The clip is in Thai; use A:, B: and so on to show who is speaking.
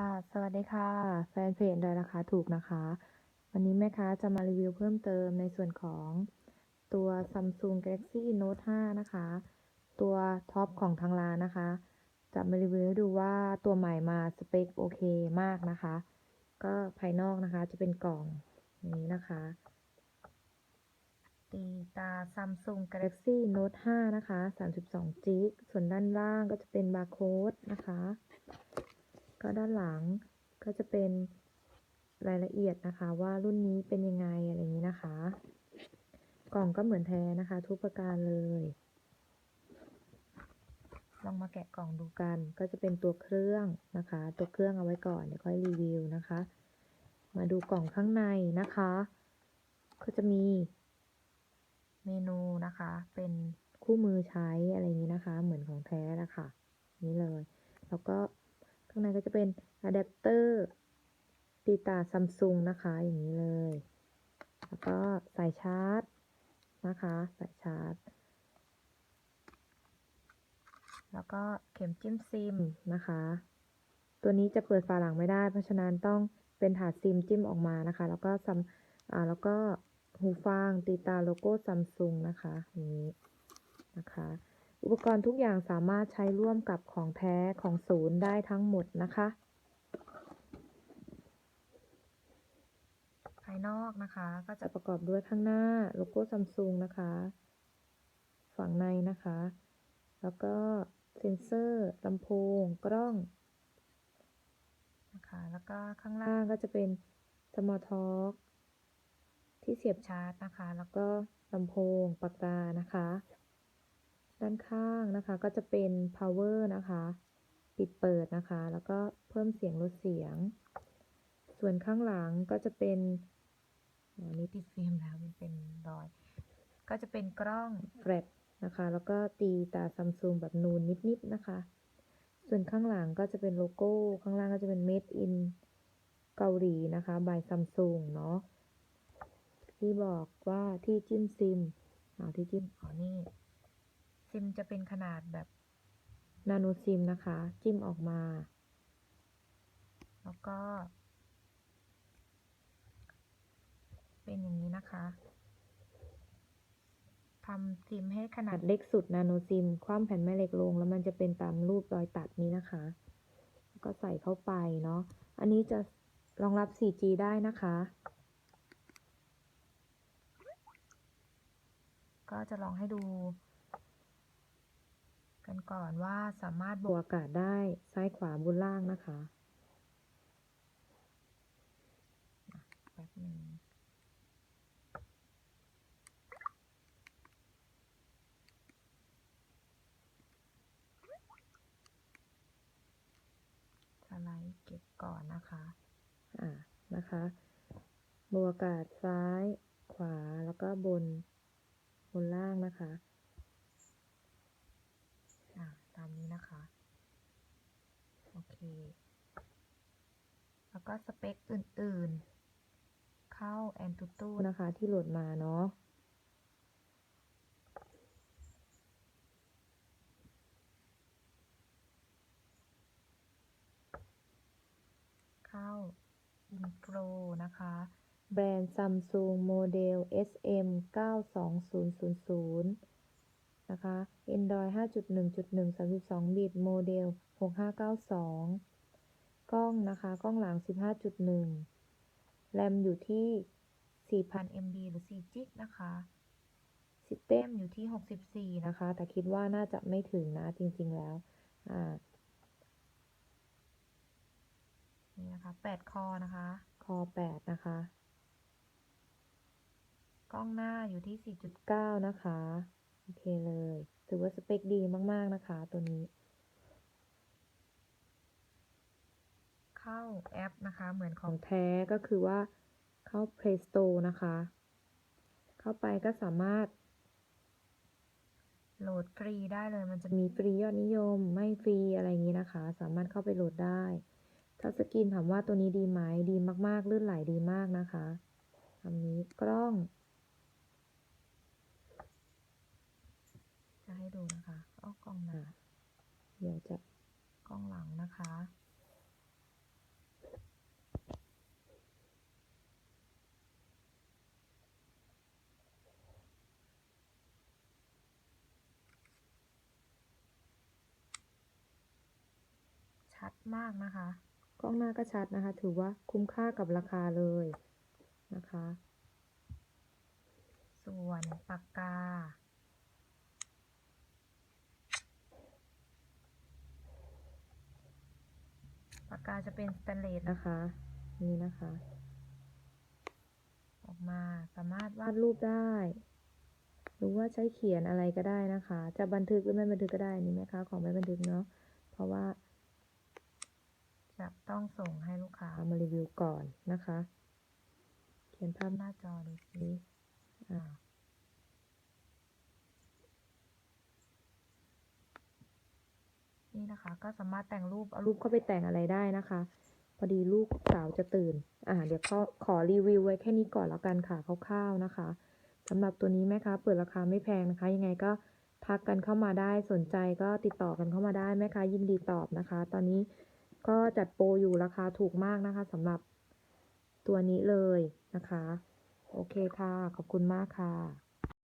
A: ค่ะ สวัสดีค่ะ แฟนเพจดอยราคาถูกนะคะ วันนี้แม่ค้าจะมารีวิวเพิ่มเติมในส่วนของตัว Samsung Galaxy Note 5 นะคะ ตัวท็อปของทางร้านนะคะ จะมารีวิวให้ดูว่าตัวใหม่มาสเปคโอเคมากนะคะ ก็ภายนอกนะคะจะเป็นกล่องนี้นะคะ ตีตา Samsung Galaxy Note 5 นะคะ 32 g b ส่วนด้านล่างก็จะเป็นบาร์โค้ดนะคะ ก็ด้านหลังก็จะเป็นรายละเอียดนะคะ ว่ารุ่นนี้เป็นยังไงอะไรอย่างนี้นะคะ กล่องก็เหมือนแท้นะคะ ทุกประการเลย ลองมาแกะกล่องดูกัน ก็จะเป็นตัวเครื่องนะคะ ตัวเครื่องเอาไว้ก่อนเดี๋ยวค่อยรีวิวนะคะ มาดูกล่องข้างในนะคะ ก็จะมีเมนูนะคะ เป็นคู่มือใช้อะไรอย่างนี้นะคะ เหมือนของแท้ล้วค่ะ นี่เลย แล้วก็ ในก็จะเป็นอะแดปเตอร์ตีตาซัมซุงนะคะ อย่างนี้เลย แล้วก็สายชาร์จนะคะสายชาร์จ แล้วก็เข็มจิ้มซิมนะคะ ตัวนี้จะเปิดฝาหลังไม่ได้ เพราะฉะนั้นต้องเป็นถาดซิมจิ้มออกมานะคะ แล้วก็ซัมอ่าแล้วก็หูฟังตีตาโลโก้ซัมซุงนะคะอย่างนี้นะคะ อุปกรณ์ทุกอย่างสามารถใช้ร่วมกับของแท้ของศูนย์ได้ทั้งหมดนะคะ ภายนอกนะคะ ก็จะประกอบด้วยข้างหน้าโลโก้ซัมซุงนะคะ ฝั่งในนะคะ แล้วก็เซ็นเซอร์ลำโพงกล้องนะคะแล้วก็ข้างล่างก็จะเป็น Small Talk ที่เสียบชาร์จนะคะ แล้วก็ลำโพงปากกานะคะ ด้านข้างนะคะ ก็จะเป็น power นะคะ ปิดเปิดนะคะ แล้วก็เพิ่มเสียงลดเสียง ส่วนข้างหลังก็จะเป็นอ๋อนี่ติดฟิล์มแล้วมันเป็นรอย ก็จะเป็นกล้องแฟลชนะคะ แล้วก็ตีตาซัมซุงแบบนูนนิดๆนะคะ ส่วนข้างหลังก็จะเป็นโลโก้ ข้างล่างก็จะเป็น made in เกาหลีนะคะ by Samsung เนาะที่บอกว่าที่จิ้มซิมอ๋อที่จิ้มอ๋อนี่ ซิมจะเป็นขนาดแบบนาโนซิมนะคะ จิ้มออกมา แล้วก็ เป็นอย่างนี้นะคะทำซิมให้ขนาดเล็กสุดนาโนซิม คว่ำแผ่นแม่เหล็กลง แล้วมันจะเป็นตามรูปรอยตัดนี้นะคะ แล้วก็ใส่เข้าไปเนาะ อันนี้จะรองรับ 4G ได้นะคะ ก็จะลองให้ดู กันก่อนว่าสามารถบวกอากาศได้ซ้ายขวาบนล่างนะคะอะแป๊บหนึ่งสไลด์เก็บก่อนนะคะ อ่า นะคะ บวกอากาศซ้ายขวาแล้วก็บนบนล่างนะคะอ่าตามนี้นะคะ โอเค แล้วก็สเปคอื่นๆ เข้า Antutu นะคะที่โหลดมาเนาะเข้า Info นะคะ แบรนด์ Samsung โมเดล SM 92000 นะคะ Android 5.1.1 32 บิต โมเดล 6592 กล้องนะคะ กล้องหลัง 15.1 แรมอยู่ที่ 4,000 MB หรือ4จิกนะคะซิสเต็มอยู่ที่ 64 นะคะ แต่คิดว่าน่าจะไม่ถึงนะจริง ๆ แล้ว อ่า นี่นะคะ 8 คอนะคะ คอ 8 นะคะ กล้องหน้าอยู่ที่ 4.9 นะคะ โอเคเลย ถือว่าสเปคดีมากๆนะคะตัวนี้ เข้าแอปนะคะ เหมือนของแท้ก็คือว่าเข้า Play Store นะคะ เข้าไปก็สามารถ โหลดฟรีได้เลย มันจะมีฟรียอดนิยม ไม่ฟรีอะไรอย่างนี้นะคะ สามารถเข้าไปโหลดได้ทัชสกรีนถามว่าตัวนี้ดีไหมดีมากๆลื่นไหลดีมากนะคะทำนี้กล้อง ให้ดูนะคะก็กล้องหน้าเดี๋ยวจะกล้องหลังนะคะ
B: ชัดมากนะคะ
A: กล้องหน้าก็ชัดนะคะ ถือว่าคุ้มค่ากับราคาเลยนะคะ
B: ส่วนปากกา กกาจะเป็นสแตนเลสนะ
A: นะคะ นี่นะคะ
B: ออกมาสามารถวาวาด
A: ดรูปได้ หรือว่าใช้เขียนอะไรก็ได้นะคะ จะบันทึกหรือไม่บันทึกก็ได้อันนี่ไหมคะ ของไม่บันทึกเนาะเพราะว่า
B: จะต้องส่งให้ลูกค้า
A: เอามารีวิวก่อนนะคะ เขียนภาพ
B: หน้าจอดูสิ
A: นี้อ่า
B: นี่นะคะ ก็สามารถแต่งรูปเอา
A: รูปเข้าไปแต่งอะไรได้นะคะ พอดีลูกสาวจะตื่น อ่า เดี๋ยวขอขอรีวิวไว้แค่นี้ก่อนแล้วกันค่ะคร่าวๆนะคะสำหรับตัวนี้แม่ค้าเปิดราคาไม่แพงนะคะ ยังไงก็ทักกันเข้ามาได้สนใจก็ติดต่อกันเข้ามาได้แม่ค้ายินดีตอบนะคะ ตอนนี้ก็จัดโปรอยู่ราคาถูกมากนะคะสำหรับตัวนี้เลยนะคะ โอเคค่ะ ขอบคุณมากค่ะ